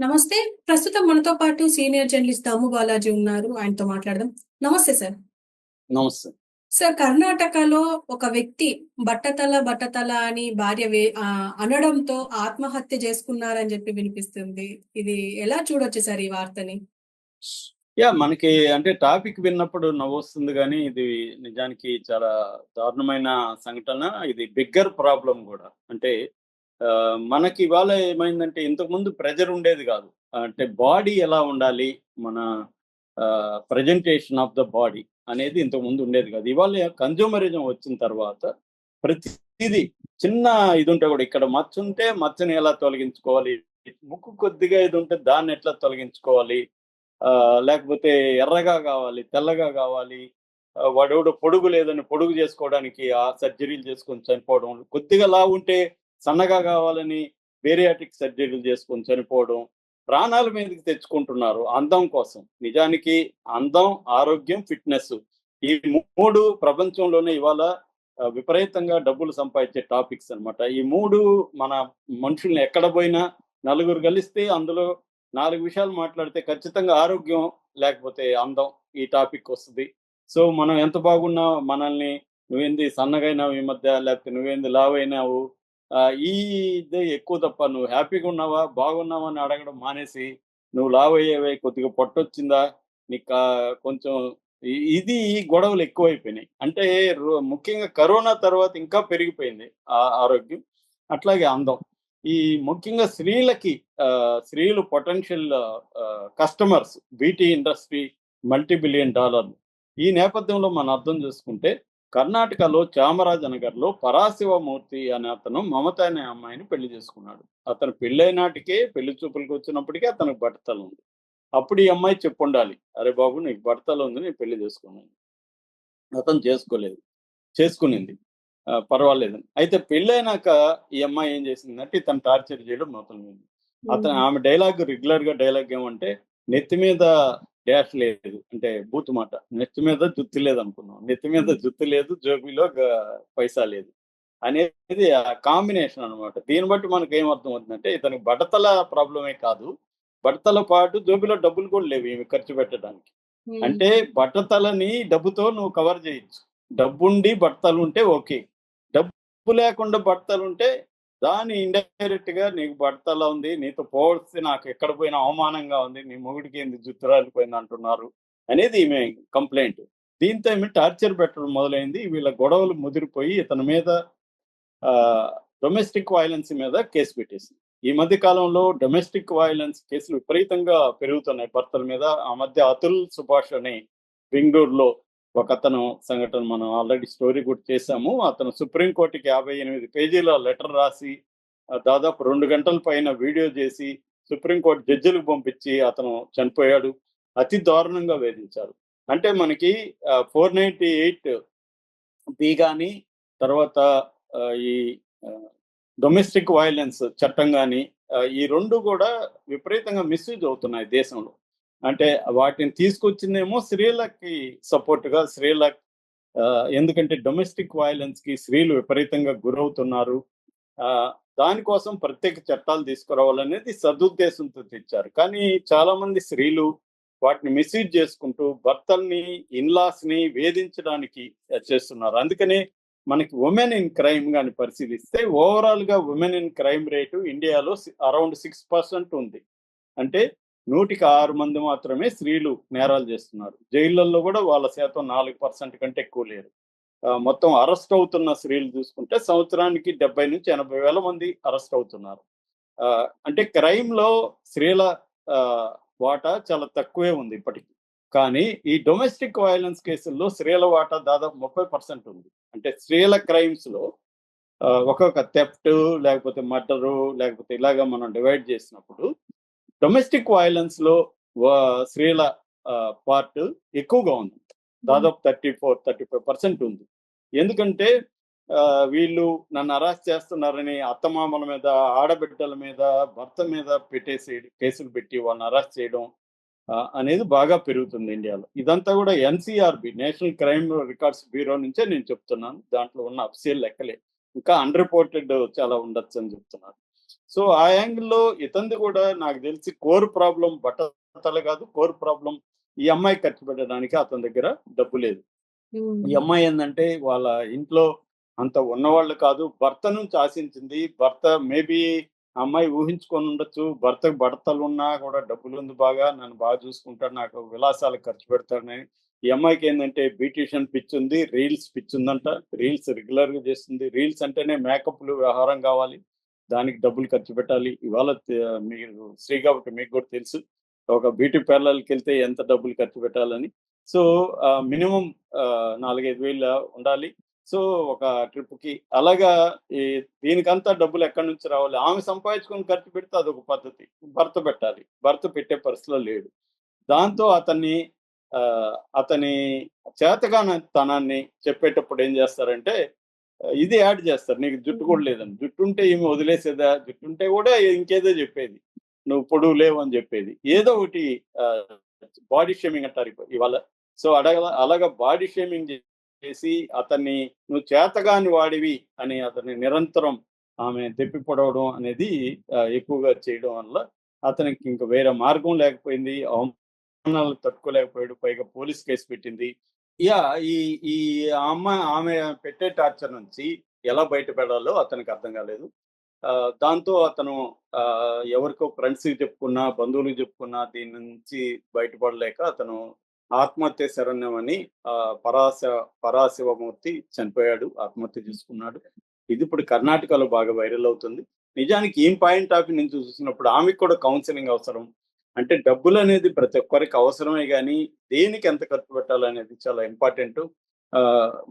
నమస్తే. ప్రస్తుతం మనతో పాటు సీనియర్ జర్నలిస్ట్ దాము బాలాజీ ఉన్నారు. ఆయనతో మాట్లాడదాం. నమస్తే సార్. నమస్తే. సార్ కర్ణాటకలో ఒక వ్యక్తి బట్టతల బట్టతల అని భార్య అనడంతో ఆత్మహత్య చేసుకున్నారని చెప్పి వినిపిస్తుంది. ఇది ఎలా చూడొచ్చు సార్ ఈ వార్తని? యా మనకి అంటే టాపిక్ విన్నప్పుడు నవ్వు వస్తుంది కానీ ఇది నిజానికి చాలా దారుణమైన సంఘటన. ఇది బిగ్గర్ ప్రాబ్లం కూడా. అంటే మనకి ఇవాళ ఏమైందంటే ఇంతకుముందు ప్రెజర్ ఉండేది కాదు. అంటే బాడీ ఎలా ఉండాలి? మన ప్రజెంటేషన్ ఆఫ్ ద బాడీ అనేది ఇంతకుముందు ఉండేది కాదు. ఇవాళ కన్జ్యూమరిజం వచ్చిన తర్వాత ప్రతిదీ చిన్న ఇది ఉంటే కూడా ఇక్కడ మచ్చ ఉంటే మచ్చని ఎలా తొలగించుకోవాలి? ముక్కు కొద్దిగా ఇది ఉంటే దాన్ని ఎట్లా తొలగించుకోవాలి? ఆ, లేకపోతే ఎర్రగా కావాలి తెల్లగా కావాలి వాడు వాడెవడో పొడుగు లేదని పొడుగు చేసుకోవడానికి ఆ సర్జరీలు చేసుకొని చనిపోవడం కొద్దిగా లా ఉంటే సన్నగా కావాలని బేరియాటిక్ సర్జరీలు చేసుకొని చనిపోవడం ప్రాణాల మీదకి తెచ్చుకుంటున్నారు అందం కోసం. నిజానికి అందం ఆరోగ్యం ఫిట్నెస్ ఈ మూడు ప్రపంచంలోనే ఇవాళ విపరీతంగా డబ్బులు సంపాదించే టాపిక్స్ అన్నమాట. ఈ మూడు మన మనుషుల్ని ఎక్కడ పోయినా నలుగురు కలిస్తే అందులో నాలుగు విషయాలు మాట్లాడితే ఖచ్చితంగా ఆరోగ్యం లేకపోతే అందం ఈ టాపిక్ వస్తుంది. సో మనం ఎంత బాగున్నా మనల్ని నువ్వేంది సన్నగైనావు ఈ మధ్య లేకపోతే నువ్వేంది లావైనావు ఈ ఇదే ఎక్కువ తప్ప నువ్వు హ్యాపీగా ఉన్నావా? బాగున్నావా? అని అడగడం మానేసి నువ్వు లావ్ అయ్యేవే? కొద్దిగా పొట్టొచ్చిందా? నీకు కొంచెం ఇది ఈ గొడవలు ఎక్కువైపోయినాయి. అంటే ముఖ్యంగా కరోనా తర్వాత ఇంకా పెరిగిపోయింది ఆ ఆరోగ్యం. అట్లాగే అందం. ఈ ముఖ్యంగా స్త్రీలకి స్త్రీలు potential customers beauty industry multi billion డాలర్లు. ఈ నేపథ్యంలో మనం అర్థం చేసుకుంటే కర్ణాటకలో చామరాజనగర్లో పరాశివమూర్తి అనే అతను మమత అనే అమ్మాయిని పెళ్ళి చేసుకున్నాడు. అతను పెళ్ళైనాటికే పెళ్ళి చూపులకు వచ్చినప్పటికీ అతనికి బట్టతలు ఉంది. అప్పుడు ఈ అమ్మాయి చెప్పుండాలి అరే బాబు నీకు బట్టతలు ఉంది నేను పెళ్ళి చేసుకున్నాను. అతను చేసుకోలేదు చేసుకునింది. పర్వాలేదని అయితే పెళ్ళైనాక ఈ అమ్మాయి ఏం చేసిందంటే ఇతను టార్చర్ చేయడం మొదలుపెట్టింది. అతను ఆమె డైలాగ్ రెగ్యులర్గా డైలాగ్ ఏమంటే నెత్తి మీద డాష్ లేదు. అంటే బూత్ మాట. నెత్తి మీద జుత్తు లేదు అనుకున్నాం నెత్తి మీద జుత్తు లేదు జోబీలో పైసా లేదు. అనేది ఆ కాంబినేషన్ అన్నమాట. దీన్ని బట్టి మనకు ఏం అర్థం అవుతుందంటే ఇతనికి బట్టతల ప్రాబ్లమే కాదు. బట్టతల పాటు జోబీలో డబ్బులు కూడా లేవు ఇవి ఖర్చు పెట్టడానికి. అంటే బట్టతలని డబ్బుతో నువ్వు కవర్ చేయొచ్చు. డబ్బుండి బట్టలు ఉంటే ఓకే. డబ్బు లేకుండా బట్టలు ఉంటే దాన్ని ఇండైరెక్ట్గా నీకు బట్టల ఉంది నీతో పోల్స్తే నాకు ఎక్కడ పోయినా అవమానంగా ఉంది నీ మొగుడికి ఏంది జుత్తు రాలిపోయింది అంటున్నారు అనేది ఈమె కంప్లైంట్ దీంతో ఈమె టార్చర్ పెట్టడం మొదలైంది. వీళ్ళ గొడవలు ముదిరిపోయి ఇతని మీద డొమెస్టిక్ వైలెన్స్ మీద కేసు పెట్టేసింది. ఈ మధ్య కాలంలో డొమెస్టిక్ వైలెన్స్ కేసులు విపరీతంగా పెరుగుతున్నాయి. భర్తల మీద ఆ మధ్య అతుల్ సుభాష్ అని బెంగళూరులో ఒక అతను సంఘటన మనం ఆల్రెడీ స్టోరీ కూడా చేశాము. అతను సుప్రీంకోర్టుకి యాభై ఎనిమిది పేజీల లెటర్ రాసి దాదాపు రెండు గంటల పైన వీడియో చేసి సుప్రీంకోర్టు జడ్జిలకు పంపించి అతను చనిపోయాడు. అతి దారుణంగా వేధించారు. అంటే మనకి ఫోర్ నైన్టీ ఎయిట్ బి కానీ తర్వాత ఈ డొమెస్టిక్ వైలెన్స్ చట్టం కానీ ఈ రెండు కూడా విపరీతంగా మిస్యూజ్ అవుతున్నాయి దేశంలో. అంటే వాటిని తీసుకొచ్చిందేమో స్త్రీలకి సపోర్ట్గా స్త్రీల ఎందుకంటే డొమెస్టిక్ వైలెన్స్కి స్త్రీలు విపరీతంగా గురవుతున్నారు. దానికోసం ప్రత్యేక చట్టాలు తీసుకురావాలనేది సదుద్దేశంతో తెచ్చారు. కానీ చాలామంది స్త్రీలు వాటిని మిస్యూజ్ చేసుకుంటూ భర్తల్ని ఇన్లాస్ని వేధించడానికి చేస్తున్నారు. అందుకనే మనకి ఉమెన్ ఇన్ క్రైమ్ గాని పరిశీలిస్తే ఓవరాల్గా ఉమెన్ ఇన్ క్రైమ్ రేటు ఇండియాలో అరౌండ్ సిక్స్ పర్సెంట్ ఉంది. అంటే నూటికి ఆరు మంది మాత్రమే స్త్రీలు నేరాలు చేస్తున్నారు. జైళ్ళల్లో కూడా వాళ్ళ శాతం నాలుగు పర్సెంట్ కంటే ఎక్కువ లేరు. మొత్తం అరెస్ట్ అవుతున్న స్త్రీలు చూసుకుంటే సంవత్సరానికి డెబ్బై నుంచి ఎనభై వేల మంది అరెస్ట్ అవుతున్నారు. ఆ, అంటే క్రైమ్లో స్త్రీల ఆ, వాటా చాలా తక్కువే ఉంది ఇప్పటికీ. కానీ ఈ డొమెస్టిక్ వైలెన్స్ కేసుల్లో స్త్రీల వాటా దాదాపు ముప్పై పర్సెంట్ ఉంది. అంటే స్త్రీల క్రైమ్స్లో ఒక్కొక్క థెఫ్ట్ లేకపోతే మర్డరు లేకపోతే ఇలాగా మనం డివైడ్ చేసినప్పుడు డొమెస్టిక్ వైలెన్స్లో స్త్రీల పార్ట్ ఎక్కువగా ఉంది. దాదాపు thirty four thirty five percent ఉంది. ఎందుకంటే వీళ్ళు నన్ను అరెస్ట్ చేస్తున్నారని అత్తమామల మీద ఆడబిడ్డల మీద భర్త మీద పెట్టేసి కేసులు పెట్టి వాళ్ళని అరెస్ట్ చేయడం అనేది బాగా పెరుగుతుంది ఇండియాలో. ఇదంతా కూడా NCRB national crime records bureau నుంచే నేను చెప్తున్నాను. దాంట్లో ఉన్న అఫిషియల్ లెక్కలే. ఇంకా అన్రిపోర్టెడ్ చాలా ఉండొచ్చు అని చెప్తున్నారు. సో ఆ యాంగిల్లో ఇతంది కూడా నాకు తెలిసి కోర్ ప్రాబ్లం బట్టతల కాదు కోర్ ప్రాబ్లం ఈ అమ్మాయి ఖర్చు పెట్టడానికి అతని దగ్గర డబ్బు లేదు. ఈ అమ్మాయి ఏంటంటే వాళ్ళ ఇంట్లో అంత ఉన్నవాళ్ళు కాదు భర్త నుంచి ఆశించింది. భర్త మేబీ అమ్మాయి ఊహించుకొని ఉండొచ్చు. భర్తకు బడతలు ఉన్నా కూడా డబ్బులు ఉంది బాగా నన్ను బాగా చూసుకుంటాడు నాకు విలాసాలు ఖర్చు పెడతాడని. ఈ అమ్మాయికి ఏంటంటే బ్యూటిషియన్ పిచ్ ఉంది రీల్స్ పిచ్ ఉందంట. రీల్స్ రెగ్యులర్గా చేస్తుంది. రీల్స్ అంటేనే మేకప్లు వ్యవహారం కావాలి. దానికి డబ్బులు ఖర్చు పెట్టాలి. ఇవాళ మీరు స్త్రీ కాబట్టి మీకు కూడా తెలుసు. ఒక బ్యూటీ పార్లర్కి వెళ్తే ఎంత డబ్బులు ఖర్చు పెట్టాలని. సో మినిమం నాలుగైదు వేలు ఉండాలి. సో ఒక ట్రిప్కి అలాగా ఈ దీనికంతా డబ్బులు ఎక్కడి నుంచి రావాలి? ఆమె సంపాదించుకొని ఖర్చు పెడితే అదొక పద్ధతి. భర్త పెట్టాలి. భర్త పెట్టే పరిస్థితిలో లేడు. దాంతో అతన్ని అతని చేతగాన తనాన్ని చెప్పేటప్పుడు ఏం చేస్తారంటే ఇది యాడ్ చేస్తారు. నీకు జుట్టు కూడా లేదని. జుట్టు ఉంటే ఏమి వదిలేసేదా? జుట్టు ఉంటే కూడా ఇంకేదో చెప్పేది. నువ్వు పొడువు లేవు అని చెప్పేది. ఏదో ఒకటి బాడీ షేమింగ్ అంటారు ఇవాళ. సో అడగ అలాగా బాడీ షేమింగ్ చేసి అతన్ని నువ్వు చేతగాని వాడివి అని అతన్ని నిరంతరం ఆమె తెప్పి పొడవడం అనేది ఎక్కువగా చేయడం వల్ల అతనికి ఇంకా వేరే మార్గం లేకపోయింది. అవమానాలు తట్టుకోలేకపోయాడు. పైగా పోలీస్ కేసు పెట్టింది. యా ఈ ఈ అమ్మ ఆమె పెట్టే టార్చర్ నుంచి ఎలా బయటపడాలో అతనికి అర్థం కాలేదు. ఆ, దాంతో అతను ఆ, ఎవరికో ఫ్రెండ్స్కి చెప్పుకున్నా బంధువులకు చెప్పుకున్నా దీని నుంచి బయటపడలేక అతను ఆత్మహత్య శరణ్యం అని ఆ, పరాశ పరాశివమూర్తి చనిపోయాడు ఆత్మహత్య చేసుకున్నాడు. ఇది ఇప్పుడు కర్ణాటకలో బాగా వైరల్ అవుతుంది. నిజానికి ఏం పాయింట్ ఆఫ్ నుంచి చూసినప్పుడు ఆమెకు కూడా కౌన్సిలింగ్ అవసరం. అంటే డబ్బులు అనేది ప్రతి ఒక్కరికి అవసరమే కానీ దేనికి ఎంత ఖర్చు పెట్టాలనేది చాలా ఇంపార్టెంట్.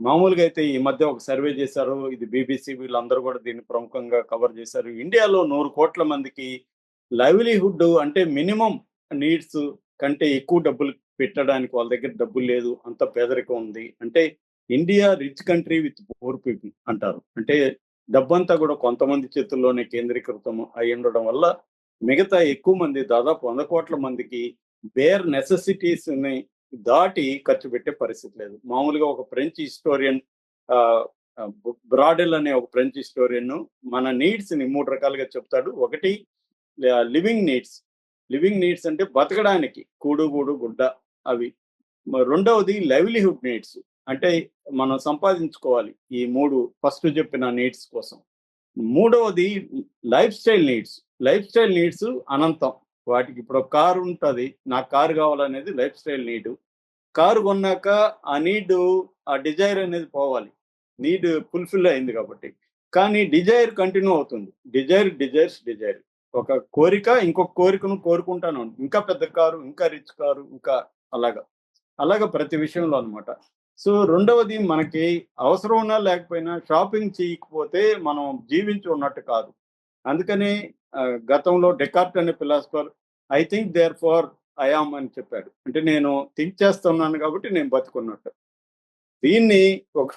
మామూలుగా అయితే ఈ మధ్య ఒక సర్వే చేశారు. ఇది బీబీసీ వీళ్ళందరూ కూడా దీన్ని ప్రముఖంగా కవర్ చేశారు. ఇండియాలో నూరు కోట్ల మందికి లైవ్లీహుడ్ అంటే మినిమం నీడ్స్ కంటే ఎక్కువ డబ్బులు పెట్టడానికి వాళ్ళ దగ్గర డబ్బులు లేదు. అంత పేదరికం ఉంది. అంటే India rich country with poor people అంటారు. అంటే డబ్బంతా కూడా కొంతమంది చేతుల్లోనే కేంద్రీకృతం అయి ఉండడం వల్ల మిగతా ఎక్కువ మంది దాదాపు వంద కోట్ల మందికి బేర్ నెసెసిటీస్ని దాటి ఖర్చు పెట్టే పరిస్థితి లేదు. మామూలుగా ఒక ఫ్రెంచ్ హిస్టోరియన్ బ్రాడెల్ అనే ఒక ఫ్రెంచ్ హిస్టోరియన్ మన నీడ్స్ని మూడు రకాలుగా చెప్తాడు. ఒకటి లివింగ్ నీడ్స్ లివింగ్ నీడ్స్ అంటే బతకడానికి కూడు గూడు గుడ్డ అవి. రెండవది లైవ్లీహుడ్ నీడ్స్ అంటే మనం సంపాదించుకోవాలి ఈ మూడు ఫస్ట్ చెప్పిన నీడ్స్ కోసం. మూడవది lifestyle needs. Lifestyle needs అనంతం. వాటికి ఇప్పుడు ఒక కారు ఉంటుంది. నాకు కారు కావాలనేది లైఫ్ స్టైల్ నీడ్. కారు కొన్నాక ఆ నీడ్ ఆ డిజైర్ అనేది పోవాలి. నీడ్ ఫుల్ఫిల్ అయింది కాబట్టి. కానీ డిజైర్ కంటిన్యూ అవుతుంది. Desire desires desire. ఒక కోరిక ఇంకొక కోరికను కోరుకుంటాను. ఇంకా పెద్ద కారు ఇంకా రిచ్ కారు ఇంకా అలాగా. అలాగా ప్రతి విషయంలో అన్నమాట. సో రెండవది మనకి అవసరం ఉన్నా లేకపోయినా షాపింగ్ చేయకపోతే మనం జీవించి ఉన్నట్టు కాదు. అందుకని గతంలో డెకార్ట్ అనే philosopher I think therefore I am అని చెప్పాడు. అంటే నేను థింక్ చేస్తున్నాను కాబట్టి నేను బతుకున్నట్టు. దీన్ని ఒక